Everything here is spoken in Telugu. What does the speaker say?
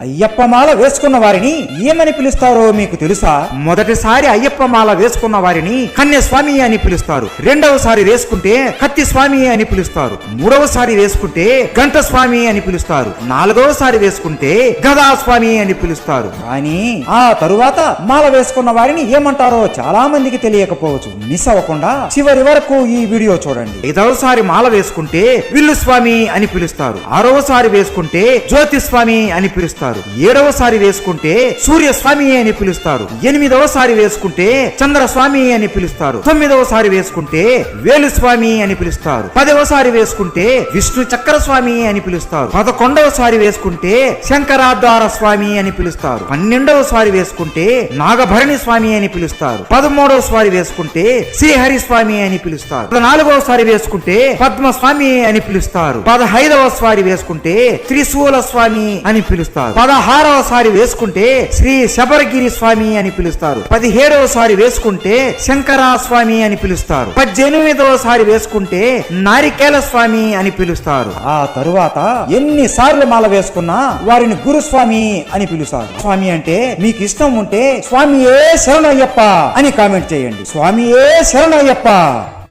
అయ్యప్ప మాల వేసుకున్న వారిని ఏమని పిలుస్తారో మీకు తెలుసా? మొదటిసారి అయ్యప్ప మాల వేసుకున్న వారిని కన్య స్వామి అని పిలుస్తారు. రెండవసారి వేసుకుంటే కత్తి స్వామి అని పిలుస్తారు. మూడవసారి వేసుకుంటే గంట స్వామి అని పిలుస్తారు. నాలుగవసారి వేసుకుంటే గదా స్వామి అని పిలుస్తారు. కానీ ఆ తరువాత మాల వేసుకున్న వారిని ఏమంటారో చాలా మందికి తెలియకపోవచ్చు. మిస్ అవ్వకుండా చివరి వరకు ఈ వీడియో చూడండి. ఐదవసారి మాల వేసుకుంటే విల్లు స్వామి అని పిలుస్తారు. ఆరవసారి వేసుకుంటే జ్యోతి స్వామి అని పిలుస్తారు. ఏడవసారి వేసుకుంటే సూర్య స్వామి అని పిలుస్తారు. ఎనిమిదవసారి వేసుకుంటే చంద్ర స్వామి అని పిలుస్తారు. తొమ్మిదవసారి వేసుకుంటే వేలు స్వామి అని పిలుస్తారు. పదవసారి వేసుకుంటే విష్ణు చక్ర స్వామి అని పిలుస్తారు. పదకొండవసారి వేసుకుంటే శంకరాద్వార స్వామి అని పిలుస్తారు. పన్నెండవసారి వేసుకుంటే నాగభరణి స్వామి అని పిలుస్తారు. పదమూడవ స్వారి వేసుకుంటే శ్రీహరి స్వామి అని పిలుస్తారు. పద్నాలుగవసారి వేసుకుంటే పద్మ స్వామి అని పిలుస్తారు. పదహైదవ సారి వేసుకుంటే త్రిశూల స్వామి అని పిలుస్తారు. పదహారవ సారి వేసుకుంటే శ్రీ శబరగిరి స్వామి అని పిలుస్తారు. పదిహేడవ సారి వేసుకుంటే శంకర స్వామి అని పిలుస్తారు. పద్దెనిమిదవ సారి వేసుకుంటే నారికేల స్వామి అని పిలుస్తారు. ఆ తరువాత ఎన్ని సార్లు మాల వేసుకున్నా వారిని గురుస్వామి అని పిలుస్తారు. స్వామి అంటే మీకు ఇష్టం ఉంటే స్వామియే శరణయ్యప్ప అని కామెంట్ చేయండి. స్వామియే శరణయ్యప్ప.